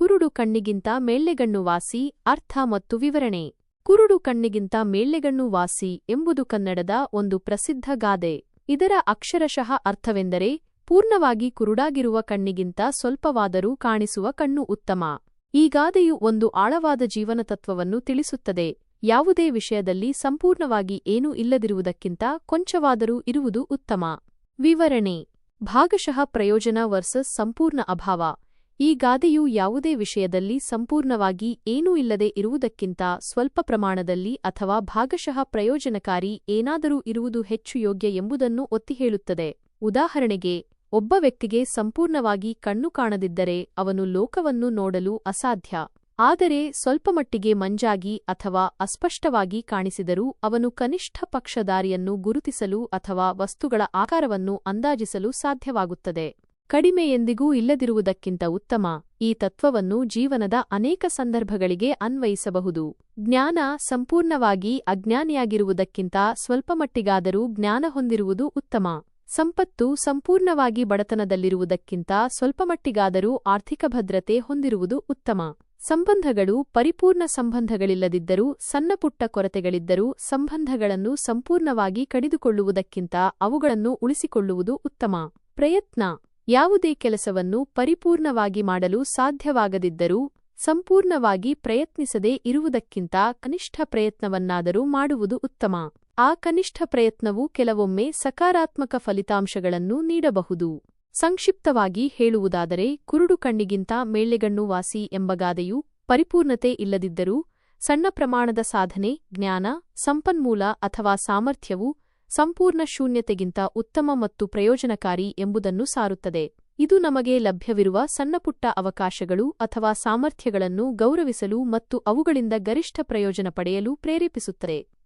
ಕುರುಡು ಕಣ್ಣಿಗಿಂತ ಮೇಳ್ಳೆಗಣ್ಣು ವಾಸಿ, ಅರ್ಥ ಮತ್ತು ವಿವರಣೆ. ಕುರುಡು ಕಣ್ಣಿಗಿಂತ ಮೇಳ್ಳೆಗಣ್ಣು ವಾಸಿ ಎಂಬುದು ಕನ್ನಡದ ಒಂದು ಪ್ರಸಿದ್ಧ ಗಾದೆ. ಇದರ ಅಕ್ಷರಶಃ ಅರ್ಥವೆಂದರೆ, ಪೂರ್ಣವಾಗಿ ಕುರುಡಾಗಿರುವ ಕಣ್ಣಿಗಿಂತ ಸ್ವಲ್ಪವಾದರೂ ಕಾಣಿಸುವ ಕಣ್ಣು ಉತ್ತಮ. ಈ ಗಾದೆಯು ಒಂದು ಆಳವಾದ ಜೀವನ ತತ್ವವನ್ನು ತಿಳಿಸುತ್ತದೆ. ಯಾವುದೇ ವಿಷಯದಲ್ಲಿ ಸಂಪೂರ್ಣವಾಗಿ ಏನೂ ಇಲ್ಲದಿರುವುದಕ್ಕಿಂತ ಕೊಂಚವಾದರೂ ಇರುವುದು ಉತ್ತಮ. ವಿವರಣೆ. ಭಾಗಶಃ ಪ್ರಯೋಜನ ವರ್ಸಸ್ ಸಂಪೂರ್ಣ ಅಭಾವ. ಈ ಗಾದೆಯು ಯಾವುದೇ ವಿಷಯದಲ್ಲಿ ಸಂಪೂರ್ಣವಾಗಿ ಏನೂ ಇಲ್ಲದೆ ಇರುವುದಕ್ಕಿಂತ ಸ್ವಲ್ಪ ಪ್ರಮಾಣದಲ್ಲಿ ಅಥವಾ ಭಾಗಶಃ ಪ್ರಯೋಜನಕಾರಿ ಏನಾದರೂ ಇರುವುದು ಹೆಚ್ಚು ಯೋಗ್ಯ ಎಂಬುದನ್ನು ಒತ್ತಿ ಹೇಳುತ್ತದೆ ಉದಾಹರಣೆಗೆ, ಒಬ್ಬ ವ್ಯಕ್ತಿಗೆ ಸಂಪೂರ್ಣವಾಗಿ ಕಣ್ಣು ಕಾಣದಿದ್ದರೆ ಅವನು ಲೋಕವನ್ನು ನೋಡಲು ಅಸಾಧ್ಯ. ಆದರೆ ಸ್ವಲ್ಪಮಟ್ಟಿಗೆ ಮಂಜಾಗಿ ಅಥವಾ ಅಸ್ಪಷ್ಟವಾಗಿ ಕಾಣಿಸಿದರೂ ಅವನು ಕನಿಷ್ಠ ಪಕ್ಷದಾರಿಯನ್ನು ಗುರುತಿಸಲು ಅಥವಾ ವಸ್ತುಗಳ ಆಕಾರವನ್ನು ಅಂದಾಜಿಸಲು ಸಾಧ್ಯವಾಗುತ್ತದೆ. ಕಡಿಮೆ ಎಂದಿಗೂ ಇಲ್ಲದಿರುವುದಕ್ಕಿಂತ ಉತ್ತಮ. ಈ ತತ್ವವನ್ನು ಜೀವನದ ಅನೇಕ ಸಂದರ್ಭಗಳಿಗೆ ಅನ್ವಯಿಸಬಹುದು. ಜ್ಞಾನ ಸಂಪೂರ್ಣವಾಗಿ ಅಜ್ಞಾನಿಯಾಗಿರುವುದಕ್ಕಿಂತ ಸ್ವಲ್ಪಮಟ್ಟಿಗಾದರೂ ಜ್ಞಾನ ಹೊಂದಿರುವುದು ಉತ್ತಮ. ಸಂಪತ್ತು ಸಂಪೂರ್ಣವಾಗಿ ಬಡತನದಲ್ಲಿರುವುದಕ್ಕಿಂತ ಸ್ವಲ್ಪಮಟ್ಟಿಗಾದರೂ ಆರ್ಥಿಕ ಭದ್ರತೆ ಹೊಂದಿರುವುದು ಉತ್ತಮ. ಸಂಬಂಧಗಳು ಪರಿಪೂರ್ಣ ಸಂಬಂಧಗಳಿಲ್ಲದಿದ್ದರೂ ಸಣ್ಣಪುಟ್ಟ ಕೊರತೆಗಳಿದ್ದರೂ ಸಂಬಂಧಗಳನ್ನು ಸಂಪೂರ್ಣವಾಗಿ ಕಡಿದುಕೊಳ್ಳುವುದಕ್ಕಿಂತ ಅವುಗಳನ್ನು ಉಳಿಸಿಕೊಳ್ಳುವುದು ಉತ್ತಮ. ಪ್ರಯತ್ನ. ಯಾವುದೇ ಕೆಲಸವನ್ನು ಪರಿಪೂರ್ಣವಾಗಿ ಮಾಡಲು ಸಾಧ್ಯವಾಗದಿದ್ದರೂ ಸಂಪೂರ್ಣವಾಗಿ ಪ್ರಯತ್ನಿಸದೇ ಇರುವುದಕ್ಕಿಂತ ಕನಿಷ್ಠ ಪ್ರಯತ್ನವನ್ನಾದರೂ ಮಾಡುವುದು ಉತ್ತಮ. ಆ ಕನಿಷ್ಠ ಪ್ರಯತ್ನವು ಕೆಲವೊಮ್ಮೆ ಸಕಾರಾತ್ಮಕ ಫಲಿತಾಂಶಗಳನ್ನು ನೀಡಬಹುದು. ಸಂಕ್ಷಿಪ್ತವಾಗಿ ಹೇಳುವುದಾದರೆ, ಕುರುಡು ಕಣ್ಣಿಗಿಂತ ಮೇಳ್ಳೆಗಣ್ಣು ವಾಸಿ ಎಂಬ ಗಾದೆಯು ಪರಿಪೂರ್ಣತೆ ಇಲ್ಲದಿದ್ದರೂ ಸಣ್ಣ ಪ್ರಮಾಣದ ಸಾಧನೆ, ಜ್ಞಾನ, ಸಂಪನ್ಮೂಲ ಅಥವಾ ಸಾಮರ್ಥ್ಯವು ಸಂಪೂರ್ಣ ಶೂನ್ಯತೆಗಿಂತ ಉತ್ತಮ ಮತ್ತು ಪ್ರಯೋಜನಕಾರಿ ಎಂಬುದನ್ನು ಸಾರುತ್ತದೆ. ಇದು ನಮಗೆ ಲಭ್ಯವಿರುವ ಸಣ್ಣಪುಟ್ಟ ಅವಕಾಶಗಳು ಅಥವಾ ಸಾಮರ್ಥ್ಯಗಳನ್ನು ಗೌರವಿಸಲು ಮತ್ತು ಅವುಗಳಿಂದ ಗರಿಷ್ಠ ಪ್ರಯೋಜನ ಪಡೆಯಲು ಪ್ರೇರೇಪಿಸುತ್ತದೆ.